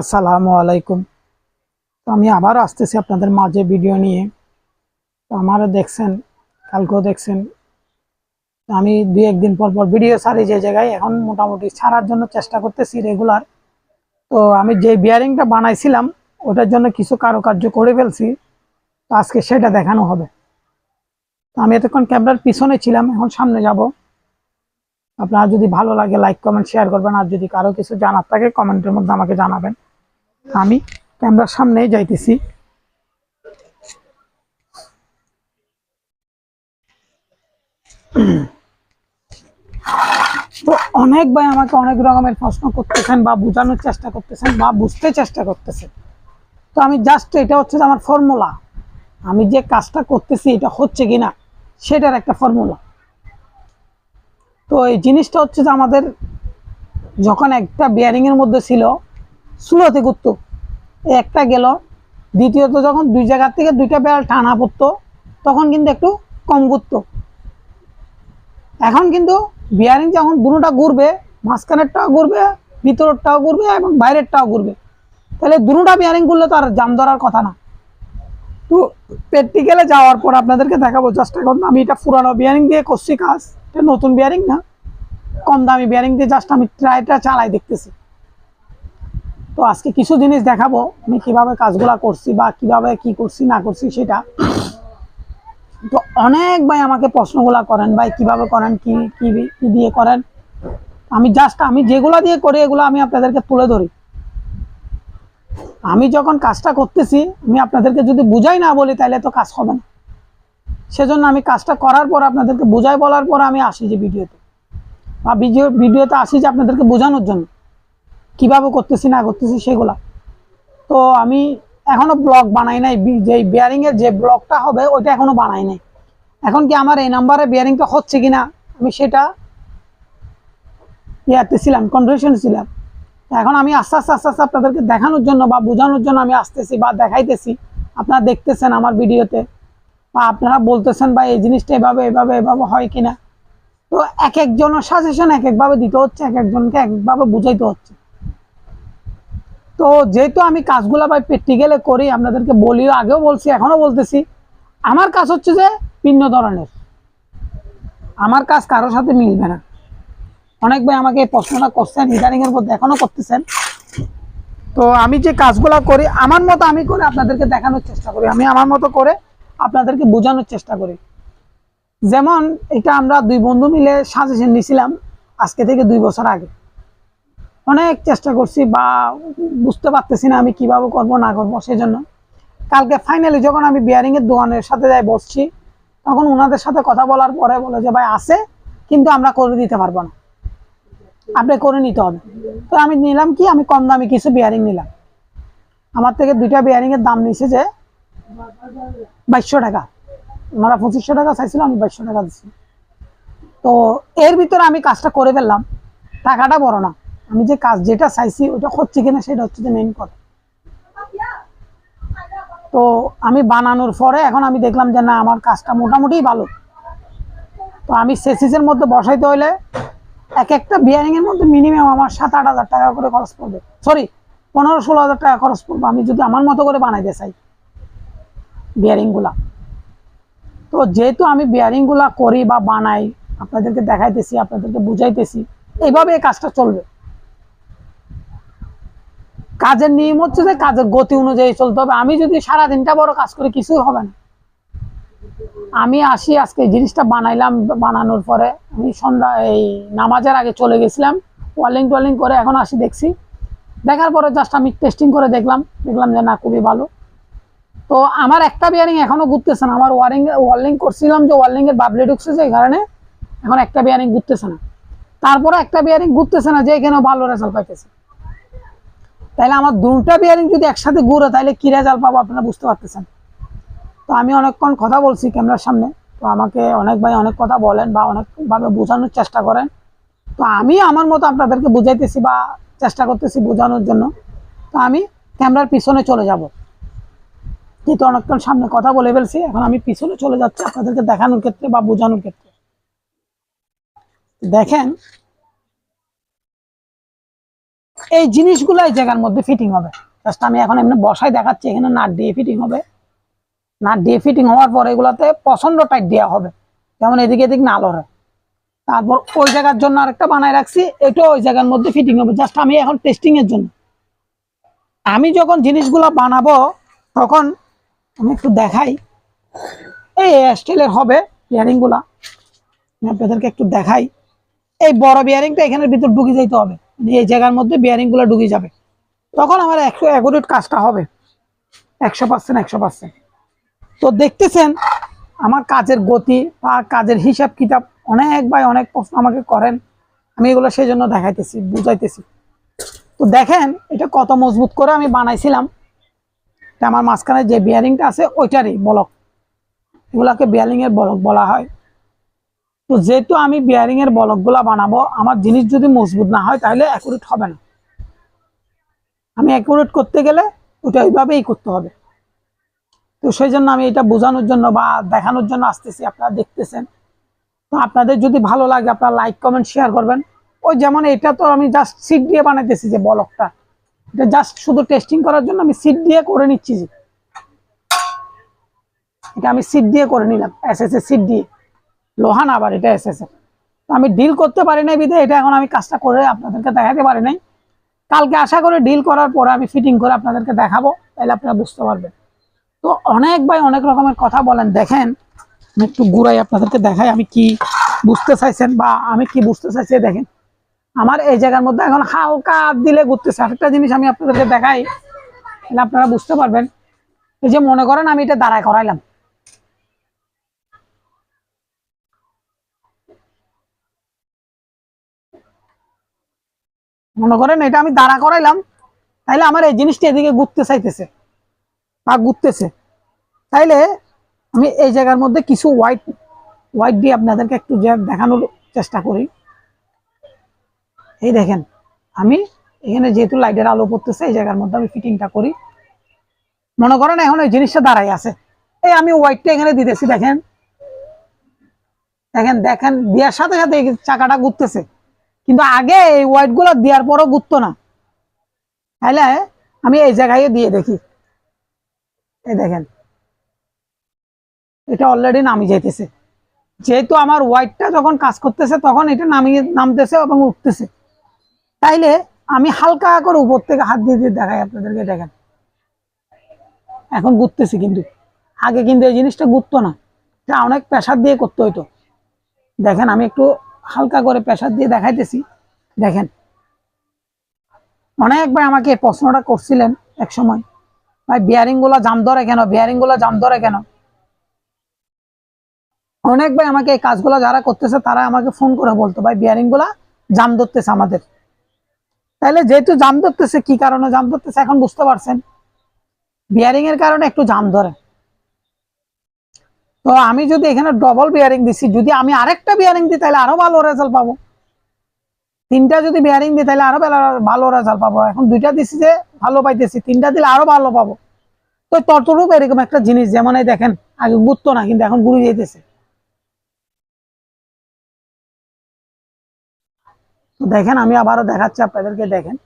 আসসালামু আলাইকুম। তো আমি আবার আসতেছি আপনাদের মাঝে ভিডিও নিয়ে। তো আমারও দেখছেন, কালকেও দেখছেন। আমি দুই একদিন পর পর ভিডিও ছাড়ি যে জায়গায়। এখন মোটামুটি ছাড়ার জন্য চেষ্টা করতেছি রেগুলার তো আমি যে বিয়ারিংটা বানাইছিলাম, ওটার জন্য কিছু কারুকার্য করে ফেলছি। তো আজকে সেটা দেখানো হবে। তো আমি এতক্ষণ ক্যামেরার পিছনে ছিলাম, এখন সামনে যাব। আপনার যদি ভালো লাগে লাইক কমেন্ট শেয়ার করবেন। আর যদি কারও কিছু জানার থাকে কমেন্টের মধ্যে আমাকে জানাবেন। আমি ক্যামেরার সামনেই যাইতেছি। তো অনেক ভাই আমাকে অনেক রকমের প্রশ্ন করতেছেন বা বোঝানোর চেষ্টা করতেছেন বা বুঝতে চেষ্টা করতেছেন তো আমি জাস্ট এটা হচ্ছে আমার ফর্মুলা আমি যে কাজটা করতেছি এটা হচ্ছে কিনা সেটার একটা ফর্মুলা তো এই জিনিসটা হচ্ছে যে আমাদের যখন একটা বিয়ারিং এর মধ্যে ছিল স্লোতে এই একটা গেল। দ্বিতীয়ত যখন দুই জায়গার থেকে দুইটা বেড়াল টানা পড়তো, তখন কিন্তু একটু কম ঘুরতো। এখন কিন্তু বিয়ারিং যখন দুটোটা ঘুরবে, মাঝখানেরটাও ঘুরবে ভিতরেরটাও ঘুরবে এবং বাইরেরটাও ঘুরবে। তাহলে দুটোটা বিয়ারিং ঘুরলে তো আর জাম ধরার কথা না। তো প্র্যাকটিক্যালে যাওয়ার পর আপনাদেরকে দেখাবো জাস্ট এখন আমি এটা পুরানো বিয়ারিং দিয়ে করছি কাজ। এটা নতুন বিয়ারিং না। কম দামি বিয়ারিং দিয়ে জাস্ট আমি ট্রাইটা চালাই দেখতেছি। তো আজকে কিছু জিনিস দেখাবো, আমি কীভাবে কাজগুলা করছি বা কীভাবে কি করছি, না করছি সেটা। তো অনেক ভাই আমাকে প্রশ্নগুলা করেন, ভাই কীভাবে করেন, কি কি দিয়ে করেন? আমি জাস্ট আমি যেগুলা দিয়ে করি, এগুলো আমি আপনাদেরকে তুলে ধরি। আমি যখন কাজটা করতেছি, আমি আপনাদেরকে যদি বুঝাই না বলি, তাহলে তো কাজ হবে না। সেজন্য আমি কাজটা করার পর আপনাদেরকে বুঝাই বলার পর আমি আসি যে ভিডিওতে। বা ভিডিও, ভিডিওতে আসি যে আপনাদেরকে বোঝানোর জন্য। কীভাবে করতেছি, না করতেছি সেগুলা। তো আমি এখনও ব্লগ বানাই নাই যে বিয়ারিং এর যে ব্লগটা হবে, ওইটা এখনও বানাই নাই। এখন কি আমার এই নাম্বারে বিয়ারিংটা হচ্ছে কিনা, আমি সেটা ইয়াতে ছিলাম কনভারসেশন ছিলাম। এখন আমি আস্তে আস্তে আস্তে আস্তে আপনাদেরকে দেখানোর জন্য বা বোঝানোর জন্য আমি আসতেছি বা দেখাইতেছি। আপনারা দেখতেছেন আমার ভিডিওতে, বা আপনারা বলতেছেন বা এই জিনিসটা এভাবে এভাবে এভাবে হয় কিনা। তো এক একজনের সাজেশন এক একভাবে দিতে হচ্ছে, এক একজনকে এক একভাবে বুঝাইতে হচ্ছে। তো যেহেতু আমি কাজগুলো ভাই প্র্যাকটিক্যালে করি, আপনাদেরকে বলিও, আগেও বলছি এখনও বলতেছি। আমার কাজ হচ্ছে যে ভিন্ন ধরনের। আমার কাজ কারোর সাথে মিলবে না। অনেক ভাই আমাকে এই প্রশ্নটা করছেন ইদানিং এর মধ্যে এখনও করতেছেন। তো আমি যে কাজগুলো করি, আমার মতো আমি করে আপনাদেরকে দেখানোর চেষ্টা করি। আমি আমার মতো করে আপনাদেরকে বোঝানোর চেষ্টা করি। যেমন এটা আমরা দুই বন্ধু মিলে সাজেশন নিয়েছিলাম, আজকে থেকে দুই বছর আগে। অনেক চেষ্টা করছি বা বুঝতে পারতেছি না আমি কীভাবে করব, না করব, সেজন্য। কালকে ফাইনালি যখন আমি বিয়ারিং এর দোকানের সাথে যাই বসছি, তখন ওনাদের সাথে কথা বলার পরে বলে যে, ভাই, আছে, কিন্তু আমরা করে দিতে পারব না। আপনি করে নিতে হবে। তো আমি নিলাম কি, আমি কম দামি কিছু বিয়ারিং নিলাম। আমার থেকে দুইটা বিয়ারিং এর দাম নিছে যে, বাইশশো টাকা। ওনারা পঁচিশশো টাকা চাইছিল, আমি বাইশশো টাকা দিচ্ছি তো এর ভিতরে আমি কাজটা করে ফেললাম। টাকাটা বড় না। আমি যে কাজ যেটা চাইছি, ওটা হচ্ছে কিনা সেটা হচ্ছে যে মেইন কথা। তো আমি বানানোর পরে এখন আমি দেখলাম যে না, আমার কাজটা মোটামুটি ভালো। তো আমি সেসিসের মধ্যে বসাইতে হইলে এক একটা বিয়ারিং এর মধ্যে মিনিমাম আমার সাত আট হাজার টাকা করে খরচ পড়বে। সরি পনেরো ষোলো হাজার টাকা খরচ পড়বে, আমি যদি আমার মতো করে বানাইতে চাই বিয়ারিংগুলা তো যেহেতু আমি বিয়ারিংগুলা করি বা বানাই, আপনাদেরকে দেখাইতেছি, আপনাদেরকে বুঝাইতেছি এইভাবে এই কাজটা চলবে। কাজের নিয়ম হচ্ছে যে কাজের গতি অনুযায়ী চলতে হবে। আমি যদি সারা দিনটা বড় কাজ করি কিছু হবে না। আমি আসি, আজকে জিনিসটা বানাইলাম, বানানোর পরে আমি সন্ধ্যা, এই নামাজের আগে চলে গেছিলাম ওয়ালিং টোয়ালিং করে এখন আসি দেখছি। দেখার পরে জাস্ট আমি টেস্টিং করে দেখলাম দেখলাম যে না, খুবই ভালো। তো আমার একটা বিয়ারিং এখনও ঘুরতেছে না। আমার ওয়ারিং, ওয়ার্লিং করছিলাম যে ওয়ার্লিং এর বাবলি ঢুকছে এই কারণে এখন একটা বিয়ারিং ঘুরতেছে না। তারপরে একটা বিয়ারিং ঘুরতেছে না যে এখানেও ভালো রেজাল্ট পাইতেছে। তাহলে আমার দুটা বিয়ারিং যদি একসাথে ঘুরে তাহলে কি রেজাল্ট পাবো আপনারা বুঝতে পারতেছেন। তো আমি অনেকক্ষণ কথা বলছি ক্যামেরার সামনে। তো আমাকে অনেক ভাই অনেক কথা বলেন বা অনেকভাবে বোঝানোর চেষ্টা করেন। তো আমি আমার মতো আপনাদেরকে বুঝাইতেছি বা চেষ্টা করতেছি বোঝানোর জন্য। তো আমি ক্যামেরার পিছনে চলে যাব। যেহেতু অনেকক্ষণ সামনে কথা বলে ফেলছি, এখন আমি পিছনে চলে যাচ্ছি আপনাদেরকে দেখানোর ক্ষেত্রে বা বোঝানোর ক্ষেত্রে। দেখেন এই জিনিসগুলো এই জায়গার মধ্যে ফিটিং হবে। জাস্ট আমি এখন এমনি বসায় দেখাচ্ছি, এখানে নাট দিয়ে ফিটিং হবে। নাট দিয়ে ফিটিং হওয়ার পর এগুলাতে পছন্দ টাইট দেওয়া হবে। যেমন এদিকে এদিক না লড়ে তারপর ওই জায়গার জন্য আরেকটা বানায় রাখছি, এটাও ওই জায়গার মধ্যে ফিটিং হবে। জাস্ট আমি এখন টেস্টিং এর জন্য। আমি যখন জিনিসগুলো বানাবো, তখন আমি একটু দেখাই। এই স্টিলের হবে বিয়ারিংগুলা। আমি আপনাদেরকে একটু দেখাই। এই বড় বিয়ারিংটা এখানের ভিতর ঢুকে যাইতে হবে। এই জায়গার মধ্যে বিয়ারিংগুলো ঢুকে যাবে। তখন আমার একশো অ্যাকুরেট কাজটা হবে। একশো পার্সেন্ট একশো পার্সেন্ট তো দেখতেছেন, আমার কাজের গতি বা কাজের হিসাব কিতাব অনেক ভাই অনেক প্রশ্ন আমাকে করেন। আমি এগুলো সেই জন্য দেখাইতেছি, বুঝাইতেছি। তো দেখেন, এটা কত মজবুত করে আমি বানাইছিলাম। আমার মাঝখানে যে বিয়ারিংটা আছে, ওইটারই বলক। এগুলাকে বিয়ারিং এর বলক বলা হয়। তো যেহেতু আমি বিয়ারিং এর বলকগুলা বানাবো, আমার জিনিস যদি মজবুত না হয় তাহলে অ্যাকুরেট হবে না। আমি অ্যাকুরেট করতে গেলে ওটা ওইভাবেই করতে হবে। তো সেই জন্য আমি এটা বোঝানোর জন্য বা দেখানোর জন্য আসতেছি, আপনারা দেখতেছেন। তো আপনাদের যদি ভালো লাগে, আপনারা লাইক কমেন্ট শেয়ার করবেন। ওই যেমন এটা তো আমি জাস্ট সিট দিয়ে বানাইতেছি যে বলকটা। এটা জাস্ট শুধু টেস্টিং করার জন্য আমি সিট দিয়ে করে নিচ্ছি যে। এটা আমি সিট দিয়ে করে নিলাম এস এস সিট দিয়ে। লোহা না আবার এটা এস এস তো আমি ডিল করতে পারি নাই বিধে, এটা এখন আমি কাজটা করে আপনাদেরকে দেখাতে পারি নাই। কালকে আশা করে ডিল করার পরে আমি ফিটিং করে আপনাদেরকে দেখাবো, তাহলে আপনারা বুঝতে পারবেন। তো অনেক ভাই অনেক রকমের কথা বলেন, দেখেন, আমি একটু ঘুরাই আপনাদেরকে দেখাই আমি কি বুঝতে চাইছেন বা আমি কি বুঝতে চাইছি দেখেন। আমার এই জায়গার মধ্যে এখন হালকা দিলে ঘুরতেছে। আরেকটা জিনিস আমি আপনাদেরকে দেখাই, তাহলে আপনারা বুঝতে পারবেন। এই যে মনে করেন আমি এটা দাঁড়ায় করাইলাম। মনে করেন এটা আমি দাঁড়া করাইলাম, তাইলে আমার এই জিনিসটা এদিকে ঘুরতে চাইতেছে, বা ঘুরতেছে। তাইলে আমি এই জায়গার মধ্যে কিছু হোয়াইট হোয়াইট দিয়ে আপনাদেরকে একটু দেখানোর চেষ্টা করি। এই দেখেন, আমি এখানে যেহেতু লাইটের আলো পড়তেছে, এই জায়গার মধ্যে আমি ফিটিংটা করি। মনে করেন এখন ওই জিনিসটা দাঁড়াই আছে। এই আমি হোয়াইটটা এখানে দিতেছি, দেখেন। দেখেন দেখেন, দেওয়ার সাথে সাথে চাকাটা ঘুরতেছে। কিন্তু আগে এই হোয়াইটগুলো দেওয়ার পরও ঘুরতো না। তাহলে আমি এই জায়গায় দিয়ে দেখি। এই দেখেন। এটা অলরেডি নামি যাইতেছে। যেহেতু আমার হোয়াইটটা যখন কাজ করতেছে, তখন এটা নামিয়ে নামতেছে এবং উঠতেছে। তাইলে আমি হালকা করে উপর থেকে হাত দিয়ে দিয়ে দেখাই আপনাদেরকে, দেখেন। এখন ঘুরতেছি কিন্তু। আগে কিন্তু এই জিনিসটা ঘুরতো না। এটা অনেক প্রেশার দিয়ে করতে হইতো। দেখেন, আমি একটু হালকা করে প্রেশার দিয়ে দেখাইতেছি। দেখেন। অনেকবার আমাকে প্রশ্নটা করছিলেন এক সময় ভাই বিয়ারিংগুলা জাম ধরে কেন? বিয়ারিংগুলা জাম ধরে কেন? অনেক ভাই আমাকে এই কাজগুলো যারা করতেছে, তারা আমাকে ফোন করে বলতো, ভাই বিয়ারিংগুলা জাম ধরতেছে আমাদের। তাইলে যেহেতু জাম ধরতেছে, কি কারণে জাম ধরতেছে এখন বুঝতে পারছেন? বিয়ারিং এর কারণে একটু জাম ধরে। তো আমি যদি এখানে ডবল বিয়ারিং দিছি, যদি আমি আরেকটা বিয়ারিং দিই, তাহলে আরও ভালো রেজাল্ট পাবো। তিনটা যদি বিয়ারিং দিই, তাহলে আরও ভালো- রেজাল্ট পাবো। এখন দুইটা দিছি যে ভালো পাইতেছি, তিনটা দিলে আরও ভালো পাবো। তো ততটুকু এরকম একটা জিনিস, যেমন এই দেখেন, আগে ঘুরতো না, কিন্তু এখন ঘুরে যেতেছে তো দেখেন, আমি আবারও দেখাচ্ছি আপনাদেরকে, দেখেন।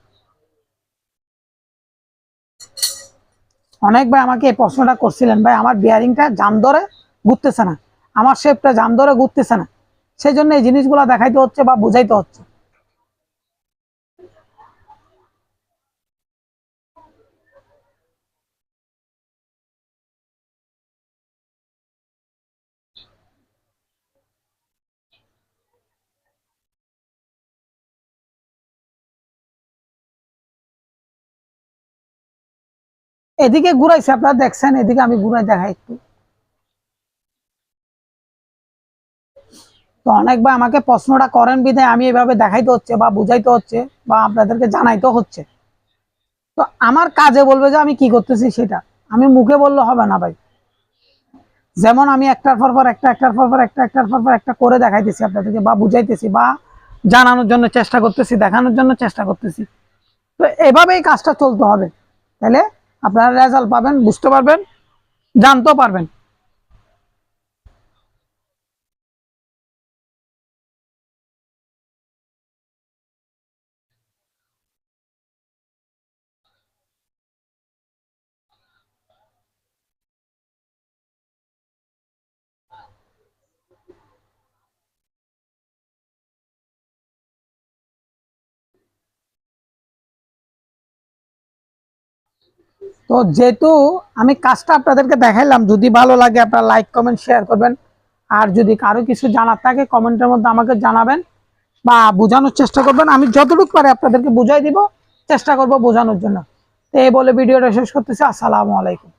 অনেক ভাই আমাকে এই প্রশ্নটা করছিলেন, ভাই, আমার বিয়ারিংটা জাম ধরে ঘুরতেছে না। আমার শেপটা জাম ধরে ঘুরতেছে না। সেই জন্য এই জিনিসগুলো দেখাইতে হচ্ছে বা বুঝাইতে হচ্ছে। এদিকে ঘুরাইছে, আপনারা দেখছেন, এদিকে আমি ঘুরাই দেখাই একটু। তো অনেকবার আমাকে প্রশ্নটা করেন বিধায় আমি এভাবে দেখাইতে হচ্ছে বা বুঝাইতে হচ্ছে বা আপনাদেরকে জানাইতে হচ্ছে। তো আমার কাজে বলবে যে আমি কি করতেছি সেটা। আমি মুখে বললে হবে না ভাই। যেমন আমি একটার পর পর একটা, একটার পর পর একটা, একটার পর পর একটা করে দেখাইতেছি আপনাদেরকে বা বুঝাইতেছি বা জানানোর জন্য চেষ্টা করতেছি, দেখানোর জন্য চেষ্টা করতেছি। তো এভাবেই কাজটা চলতে হবে। তাহলে আপনারা রেজাল্ট পাবেন, বুঝতে পারবেন, জানতেও পারবেন। তো যেহেতু আমি কাজটা আপনাদেরকে দেখাইলাম, যদি ভালো লাগে আপনারা লাইক কমেন্ট শেয়ার করবেন। আর যদি কারও কিছু জানার থাকে, কমেন্টের মধ্যে আমাকে জানাবেন বা বোঝানোর চেষ্টা করবেন। আমি যতটুকু পারে আপনাদেরকে বুঝাই দিব, চেষ্টা করব বোঝানোর জন্য। তো এই বলে ভিডিওটা শেষ করতেছি। আসসালামু আলাইকুম।